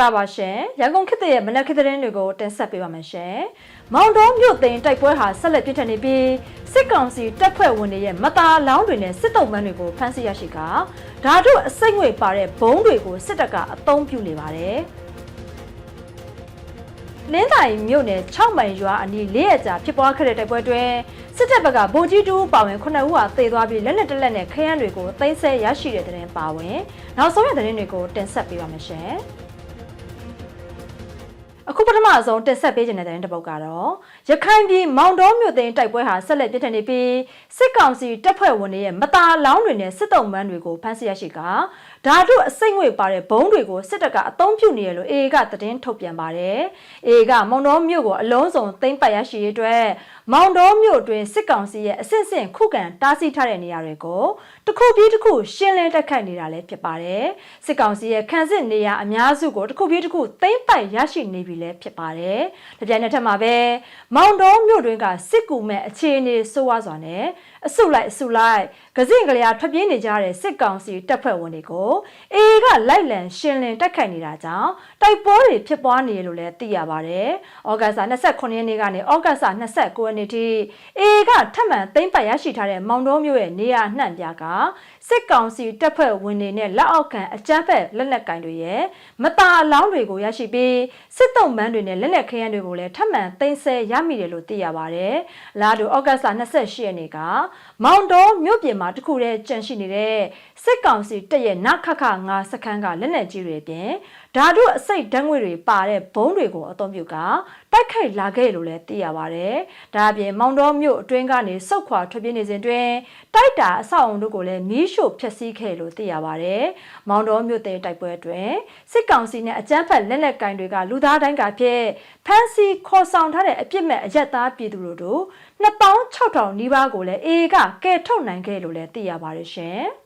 ္ဂလာပါရှင်ရန်ကုန်ခေတ်သစ်ရဲ့မနက်ခေတ်သတင်းတွေကိုတင်ဆက်ပေးပါမယ်ရှင်မောင်တော်မြို့သိမ်းတိုက်ပွဲဟာဆက်လက်ပြင်းထန်နေပြီးစစ်ကောင်စီတပ်ဖွဲ့ဝင်တွေရဲ့မတာလောင်းတွေနဲ့စစ်တုံးမန်းတွေကိုဖမ်းဆီးရရှိကဓာတုအစိတ်ငွေပါတဲ့ဘုံတွေကိုစစ်တပ်ကအသုံးပြုနေပါတယ်လင်းတိုင်မြို့နယ်6မိုင်ရွာအနီးလေးရကြာဖြစ်ပွားခဲ့တဲ့တိုက်ပွဲတွင်စစ်တပ်ဘက်ကဗိုလ်ကြီးတူပါဝင်9ဦးဟာသေသွားပြီးလက်နက်တစ်လက်နဲ့ခရမ်းတွေကိုသိမ်းဆည်းရရှိတဲ့တဲ့တင်ပါဝင်နောက်ဆုံးရတဲ့တင်တွေကိုတင်ဆက်ပေးပါမယ်ရှင် အခုပထမဆုံးတင်ဆက်ပေးခြင်းတဲ့တဲ့တစ်ပုတ်ကတော့ရခိုင်ပြည်မောင်တော်မြို့သိမ်းတိုက်ပွဲဟာဆက်လက်ပြည့်ထန်နေပြီးစစ်ကောင်စီတပ်ဖွဲ့ဝင်တွေရဲ့မတာလောင်းတွေနဲ့စစ်တုံးမန်းတွေကိုဖမ်းဆီးရရှိက ဓာတုအစိတ်ငွေပါတဲ့ဘုံတွေကိုစစ်တပ်ကအသုံးပြုနေရလို့အေအေကသတင်းထုတ်ပြန်ပါတယ်။အေအေကမောင်တော်မြို့ကိုအလုံးစုံသိမ်းပိုက်ရရှိရေးအတွက်မောင်တော်မြို့တွင်စစ်ကောင်စီရဲ့အဆင့်ဆင့်ခုခံတားဆီးထားတဲ့နေရာတွေကိုတစ်ခုပြီးတစ်ခုရှင်းလင်းတက်ခတ်နေတာလည်းဖြစ်ပါတယ်။စစ်ကောင်စီရဲ့ခံစစ်နေရာအများစုကိုတစ်ခုပြီးတစ်ခုသိမ်းပိုက်ရရှိနေပြီလည်းဖြစ်ပါတယ်။ဒီပြိုင်နက်ထက်မှာပဲမောင်တော်မြို့တွင်ကစစ်ကူမဲ့အခြေအနေဆိုးဝါးစွာနဲ့ အစုလိုက်အစုလိုက်ကစင့်ကလေးအားထွက်ပြေးနေကြတဲ့စစ်ကောင်စီတပ်ဖွဲ့ဝင်တွေကိုအေကလိုက်လံရှင်းလင်းတက်ခိုက်နေတာကြောင့်တိုက်ပွဲတွေဖြစ်ပွားနေရလို့လည်းသိရပါတယ်။ဩဂတ်စ်29ရက်နေ့ကနေဩဂတ်စ်29ရက်နေ့ထိအေကထပ်မံသိမ်းပိုက်ရရှိထားတဲ့မောင်တော်မြို့ရဲ့နေရာနှံ့ပြားကစစ်ကောင်စီတပ်ဖွဲ့ဝင်တွေနဲ့လက်အောက်ခံအကြမ်းဖက်လက်နက်ကင်တွေရဲ့မတာအလောင်းတွေကိုရရှိပြီးစစ်တုံးမန်းတွေနဲ့လက်နက်ခရမ်းတွေကိုလည်းထပ်မံသိမ်းဆည်းရမိတယ်လို့သိရပါတယ်။လာဒိုဩဂတ်စ်28ရက်နေ့ကမောင်တော်မြို့ပြင်မှာတခုတည်းကြန့်ရှိနေတဲ့စစ်ကောင်စီတပ်ရဲ့နခခ9စခန်းကလက်နက်ကြီးတွေပြင်ဓာတုအစိတ်ဓာတ်ငွေတွေပါတဲ့ဘုံတွေကိုအသုံးပြုကတိုက်ခိုက်လာခဲ့လို့လည်းသိရပါတယ်။ဒါအပြင်မောင်တော်မြို့အတွင်းကနေစုတ်ခွာထွက်ပြေးနေစဉ်တွင်တိုက်တာအဆောက်အုံတို့ကိုလည်းမီးရှို့ဖျက်ဆီးခဲ့လို့သိရပါတယ်။မောင်တော်မြို့တဲ့တိုက်ပွဲအတွင်းစစ်ကောင်စီနဲ့အကြမ်းဖက်လက်နက်ကင်တွေကလူသားတိုင်းကဖြစ်ဖမ်းဆီးခေါ်ဆောင်ထားတဲ့အပြစ်မဲ့အရက်သားပြည်သူတို့တို့ 2600နီးပါးကိုလည်းအေကကဲထုတ်နိုင်ခဲ့လို့လည်းသိရပါတယ်ရှင်။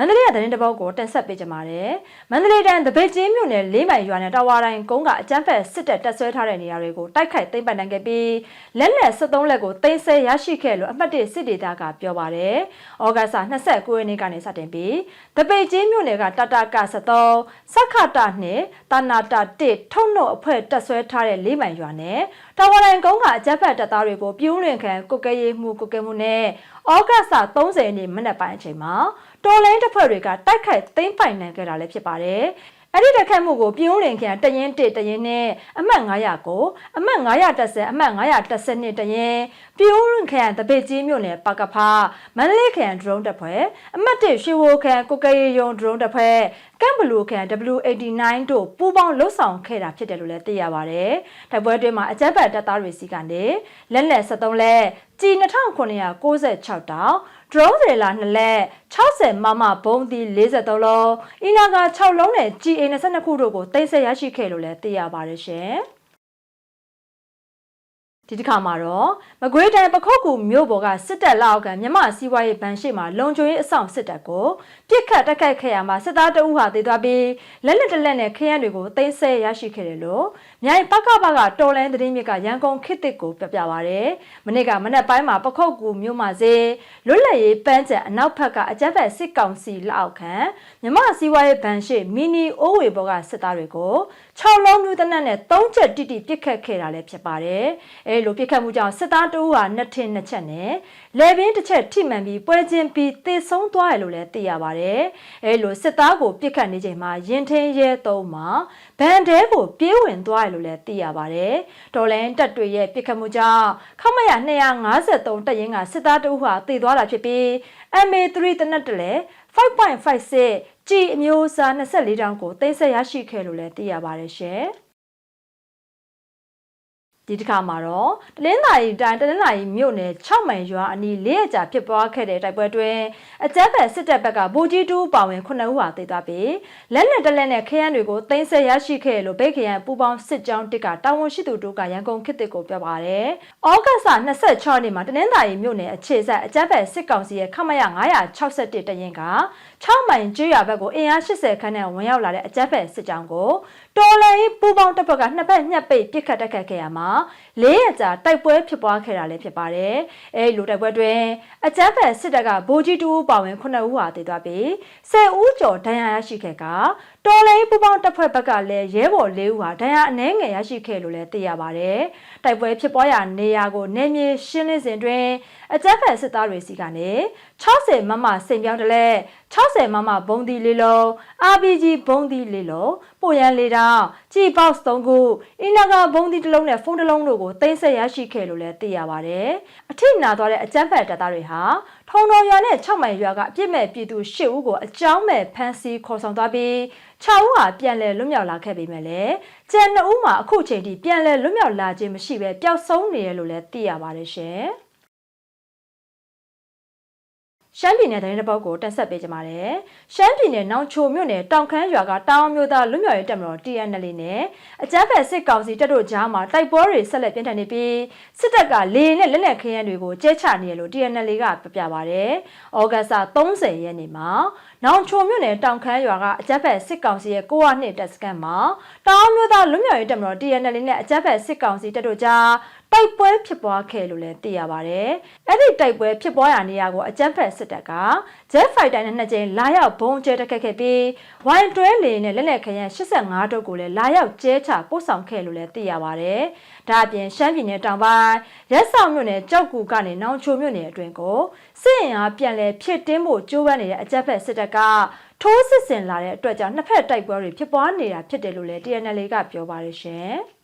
မန္တလေးကသတင်းတစ်ပုဒ်ကိုတင်ဆက်ပေးကြပါမယ်။မန္တလေးတိုင်းတပိတ်ချင်းမြို့နယ်လေးမိုင်ရွာနဲ့တာဝါတိုင်းကုန်းကအကြမ်းဖက်စစ်တပ်တပ်ဆွဲထားတဲ့နေရာတွေကိုတိုက်ခိုက်သိမ်းပိုက်နိုင်ခဲ့ပြီးလက်နက်73လက်ကိုသိမ်းဆည်းရရှိခဲ့လို့အမှတ်၁စစ်ဒေသကပြောပါတယ်။ဩဂတ်စ်29ရက်နေ့ကနေစတင်ပြီးတပိတ်ချင်းမြို့နယ်ကတတက73စခတာနှင့်တာနာတာ1ထုံနှုတ်အဖွဲ့တပ်ဆွဲထားတဲ့လေးမိုင်ရွာနဲ့တာဝါတိုင်းကုန်းကအကြမ်းဖက်တပ်သားတွေကိုပြူးလွင်ခံကုတ်ကဲရေးမှုကုတ်ကဲမှုနဲ့ဩဂတ်စ်30ရက်နေ့မနက်ပိုင်းအချိန်မှာ တော်လိုင်းတပ်ဖွဲ့တွေကတိုက်ခိုက်သိမ်းပိုင်နိုင်ခဲ့တာလည်းဖြစ်ပါတယ်။အဲ့ဒီတက်ခတ်မှုကိုပြင်းဦးလင်ခံတရင်1တရင်နဲ့အမှတ်900ကိုအမှတ်910အမှတ်912တရင်ပြင်းဦးလင်ခံတပိတ်ကြီးမြို့နယ်ပကဖာမန္တလေးခံဒရုန်းတပ်ဖွဲ့အမှတ်1ရွှေဝိုခံကိုကရေယုံဒရုန်းတပ်ဖွဲ့ကမ်ဘလူခံ W89 တို့ပူးပေါင်းလှုပ်ဆောင်ခဲ့တာဖြစ်တယ်လို့လည်းသိရပါတယ်။တိုက်ပွဲတွင်မှာအကြမ်းဖက်တပ်သားတွေစီကနေလက်လက်73လက်ကြီး2996တောင် drone တွေလာ2လက်60မမဘုံသီး43လုံးအီနာက6လုံးနဲ့ GA 22ခုတို့ကိုတိတ်ဆက်ရရှိခဲ့လို့လည်းသိရပါတယ်ရှင်။ ဒီတစ်ခါမှာတော့မကွေးတိုင်းပခုတ်ကူမြို့ပေါ်ကစစ်တပ်လက်အောက်ကမြမစီးပွားရေးဗန်ရှိမှာလုံခြုံရေးအဆောင်စစ်တပ်ကိုပြစ်ခတ်တိုက်ခိုက်ခဲ့ရမှာစစ်သားတအုပ်ဟာသေသွားပြီးလက်လက်တလက်နဲ့ခရမ်းတွေကိုသိမ်းဆည်းရရှိခဲ့တယ်လို့မြိုင်ပကပကတော်လန်းသတင်းမြစ်ကရန်ကုန်ခေတ်တစ်ကိုပြပြပါရတယ်။မနေ့ကမနက်ပိုင်းမှာပခုတ်ကူမြို့မှာစေလွတ်လပ်ရေးပန်းချံအနောက်ဘက်ကအကြမ်းဖက်စစ်ကောင်စီလက်အောက်ခံမြမစီးပွားရေးဗန်ရှိမီနီအိုးဝေဘော်ကစစ်သားတွေကို 6လုံးမျိုးတနက်နဲ့3ချက်တိတိပြစ်ခတ်ခဲ့တာလည်းဖြစ်ပါတယ်။အဲလိုပြစ်ခတ်မှုကြောင့်စစ်သားတအုပ်ဟာနှစ်ထင်းနှစ်ချက်နဲ့လေပင်တစ်ချက်ထိမှန်ပြီးပွဲချင်းပြီးသေဆုံးသွားတယ်လို့လည်းသိရပါတယ်။အဲလိုစစ်သားကိုပြစ်ခတ်နေချိန်မှာရင်ထင်းရဲသုံးမှာဗန်တဲကိုပြေးဝင်သွားတယ်လို့လည်းသိရပါတယ်။တော်လန်တက်တွေရဲ့ပြစ်ခတ်မှုကြောင့်ခမရ253တပ်ရင်းကစစ်သားတအုပ်ဟာသေသွားတာဖြစ်ပြီး MA3 တနက်တလဲ 5.56 G အမျိုးအစား24တောင်ကိုသိမ်းဆက်ရရှိခဲ့လို့လည်းသိရပါတယ်ရှင်။ ဒီတစ်ခါမှာတော့တလင်းသာရီတိုင်းတလင်းသာရီမြို့နယ်6မိုင်ရွာအနီးလေးရကြာဖြစ်ပွားခဲ့တဲ့တိုက်ပွဲတွင်အကြမ်းဖက်စစ်တပ်ဘက်ကဗိုလ်ကြီးတူပါဝင်9ဦးဟာသေသွားပြီးလက်နက်တလက်နဲ့ခရမ်းတွေကိုသိမ်းဆည်းရရှိခဲ့လို့ဗိတ်ခရန်ပူပေါင်းစစ်ကြောင်းတစ်ကတာဝန်ရှိသူတို့ကရန်ကုန်ခေတ်တစ်ကိုပြောပါတယ်။ဩဂတ်စ်26နေ့မှာတလင်းသာရီမြို့နယ်အခြေစိုက်အကြမ်းဖက်စစ်ကောင်စီရဲ့ခမရ961တရင်က6မိုင်ကျွော်ဘက်ကိုအင်အား80ခန်းနဲ့ဝင်ရောက်လာတဲ့အကြမ်းဖက်စစ်ကြောင်းကိုတော်လန်ရေးပူပေါင်းတပ်ဖွဲ့ကနှစ်ဖက်ညှက်ပိတ်ပစ်ခတ်တိုက်ခတ်ခဲ့ရမှာလေးရကြာတိုက်ပွဲဖြစ်ပွားခဲ့တာလည်းဖြစ်ပါတယ်။အဲဒီလိုတိုက်ပွဲတွင်အကြမ်းဖက်စစ်တပ်ကဗိုလ်ကြီးတူပါဝင်9ဦးဟာတည်သွားပြီး10ဦးကျော်ဒဏ်ရာရရှိခဲ့ကတော်လိုင်းပူပေါင်းတပ်ဖွဲ့ဘက်ကလည်းရဲဘော်၄ဦးဟာဒဏ်ရာအနှဲငယ်ရရှိခဲ့လို့လည်းသိရပါတယ်။တိုက်ပွဲဖြစ်ပွားရာနေရာကိုနေမြေရှင်းလင်းစဉ်တွင်အကြမ်းဖက်စစ်သားတွေစီကနေ60မမစိန်ပြောင်းတလဲ60မမဘုံဒီလေးလုံး RPG ဘုံဒီလေးလုံးပိုရန်လေးတောင်ကြည် box 3ခုအင်နာဂါဘုံဒီတစ်လုံးနဲ့ဖုန်းတစ်လုံးတို့ကိုတင်ဆက်ရရှိခဲ့လို့လည်းသိရပါတယ်။အထိနာသွားတဲ့အကြမ်းဖက်တပ်သားတွေဟာထုံတော်ရွာနဲ့6မိုင်ရွာကအပြစ်မဲ့ပြည်သူ10ဦးကိုအကြောင်းမဲ့ဖမ်းဆီးခေါ်ဆောင်သွားပြီး6ဦးဟာပြန်လည်လွတ်မြောက်လာခဲ့ပေမဲ့လည်းကျန်2ဦးမှာအခုချိန်ထိပြန်လည်လွတ်မြောက်လာခြင်းမရှိပဲပျောက်ဆုံးနေရလို့လည်းသိရပါတယ်ရှင်။ ရှမ်းပြည်နယ်သတင်းတစ်ပုဒ်ကိုတက်ဆက်ပေးကြပါမယ်။ရှမ်းပြည်နယ်နောင်ချိုမြို့နယ်တောင်ခမ်းရွာကတောင်မျိုးသားလွတ်မြောက်ရေးတပ်မတော် TNL နဲ့အကြမ်းဖက်စစ်ကောင်စီတပ်တို့ကြားမှာတိုက်ပွဲတွေဆက်လက်ပြင်းထန်နေပြီးစစ်တပ်ကလေနဲ့လက်နက်ခဲယမ်းတွေကိုကျဲချနေရလို့ TNL ကပြပြပါဗျ။ဩဂတ်စ်30ရက်နေ့မှာနောင်ချိုမြို့နယ်တောင်ခမ်းရွာကအကြမ်းဖက်စစ်ကောင်စီရဲ့ကိုဝနှစ်တပ်စခန်းမှာတောင်မျိုးသားလွတ်မြောက်ရေးတပ်မတော် TNL နဲ့အကြမ်းဖက်စစ်ကောင်စီတပ်တို့ကြား တိုက်ပွဲဖြစ်ပွားခဲ့လို့လည်းသိရပါတယ်။အဲ့ဒီတိုက်ပွဲဖြစ်ပွားရာနေရာကိုအကြမ်းဖက်စစ်တပ်က Jet Fighter နဲ့နှစ်ကြိမ်လာရောက်ဘုံကျဲတက်ခတ်ခဲ့ပြီး Y12 လေနဲ့လက်လက်ခရန်85တုပ်ကိုလည်းလာရောက်ကျဲချပို့ဆောင်ခဲ့လို့လည်းသိရပါတယ်။ဒါအပြင်ရှမ်းပြည်နယ်တောင်ပိုင်းရက်ဆောင်မြို့နယ်ကြောက်ကူကနေနောင်ချိုမြို့နယ်အတွင်းကိုစစ်ရင်အားပြန်လည်ဖြစ်တင်းဖို့ကြိုးပမ်းနေတဲ့အကြမ်းဖက်စစ်တပ်ကထိုးစစ်ဆင်လာတဲ့အတွက်ကြောင့်နှစ်ဖက်တိုက်ပွဲတွေဖြစ်ပွားနေတာဖြစ်တယ်လို့လည်း TNL ကပြောပါတယ်ရှင်။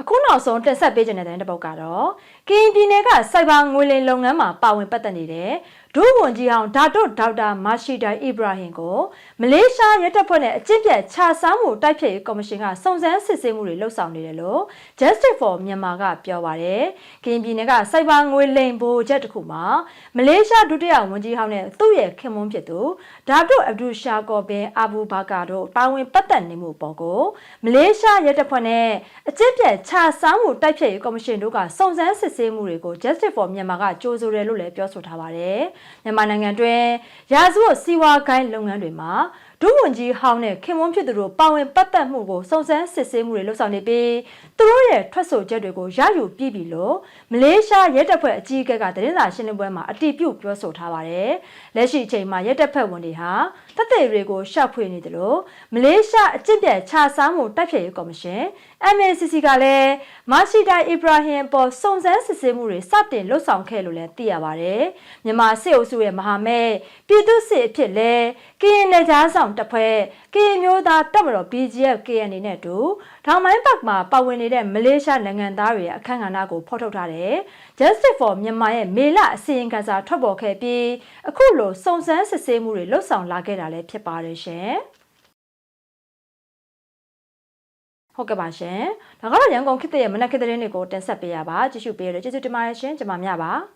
အခုနောက်ဆုံးတင်ဆက်ပေးခြင်းတဲ့တဲ့တစ်ပုဒ်ကတော့ကရင်ပြည်နယ်ကစိုက်ဘာငွေလိမ်လုပ်ငန်းမှာပါဝင်ပတ်သက်နေတဲ့ ဒုဝန်ကြီးဟောင်းဒါတုဒေါက်တာမာရှိတိုင်အီဘရာဟင်ကိုမလေးရှားရဲတပ်ဖွဲ့နဲ့အကျင့်ပြတ်ခြာစားမှုတိုက်ဖျက်ရေးကော်မရှင်ကစုံစမ်းစစ်ဆေးမှုတွေလှုပ်ဆောင်နေတယ်လို့ Justice for Myanmar ကပြောပါတယ်။ကရင်ပြည်နယ်ကစိုက်ဘာငွေလိမ်ဘိုချက်တစ်ခုမှာမလေးရှားဒုတိယဝန်ကြီးဟောင်းနဲ့သူ့ရဲ့ခင်မွန်းဖြစ်သူဒါတုအဗ်ဒူရှာကောဘင်အာဘူဘာကာတို့ပါဝင်ပတ်သက်နေမှုပေါ်ကိုမလေးရှားရဲတပ်ဖွဲ့နဲ့အကျင့်ပြတ်ခြာစားမှုတိုက်ဖျက်ရေးကော်မရှင်တို့ကစုံစမ်းစစ်ဆေးမှုတွေကို Justice for Myanmar ကကြိုးဆိုတယ်လို့လည်းပြောဆိုထားပါတယ်။မြန်မာနိုင်ငံတွင်ရာဇဝတ်စီးပွားကိုင်းလုပ်ငန်းတွေမှာဒုဝန်ကြီးဟောင်းနဲ့ခင်မွန်းဖြစ်သူတို့ပါဝင်ပတ်သက်မှုကိုစုံစမ်းစစ်ဆေးမှုတွေလုပ်ဆောင်နေပြီးသူတို့ရဲ့ထွက်ဆိုချက်တွေကိုရယူပြီးပြီလို့မလေးရှားရဲတပ်ဖွဲ့အကြီးအကဲကသတင်းစာရှင်းလင်းပွဲမှာအတည်ပြုပြောဆိုထားပါတယ်။လက်ရှိအချိန်မှာရဲတပ်ဖွဲ့ဝင်တွေဟာတပ်တွေတွေကိုရှောက်ဖွေနေတယ်လို့မလေးရှားအကျင့်ပြတ်ခြာစားမှုတိုက်ဖျက်ရေးကော်မရှင် MACC ကလည်းမာရှိတိုင်အီဘရာဟင်ပေါ်စုံစမ်းစစ်ဆေးမှုတွေစတင်လှုပ်ဆောင်ခဲ့လို့လည်းသိရပါတယ်။မြန်မာစစ်အုပ်စုရဲ့မဟာမိတ်ပြည်သူစစ်အဖြစ်လဲကရင်နယ်ကြားဆောင်တပ်ဖွဲ့ကရင်မျိုးသားတပ်မတော် BGF KNA နဲ့တူထောင်မိုင်းပတ်မှာပါဝင်နေတဲ့မလေးရှားနိုင်ငံသားတွေရဲ့အခမ်းအနားကိုဖော်ထုတ်ထားတယ်။ Justice for မြန်မာရဲ့မေလအစီရင်ခံစာထွက်ပေါ်ခဲ့ပြီးအခုလိုစုံစမ်းစစ်ဆေးမှုတွေလှုပ်ဆောင်လာခဲ့တာလည်းဖြစ်ပါတယ်ရှင်။ဟုတ်ကဲ့ပါရှင်။ဒါကတော့ရန်ကုန်ခေတ်ရဲ့မနက်ခေတ်သတင်းတွေကိုတင်ဆက်ပေးရပါကြည့်ရှုပေးရတဲ့ကျေးဇူးတင်ပါတယ်ရှင်ကျွန်မမြပါ။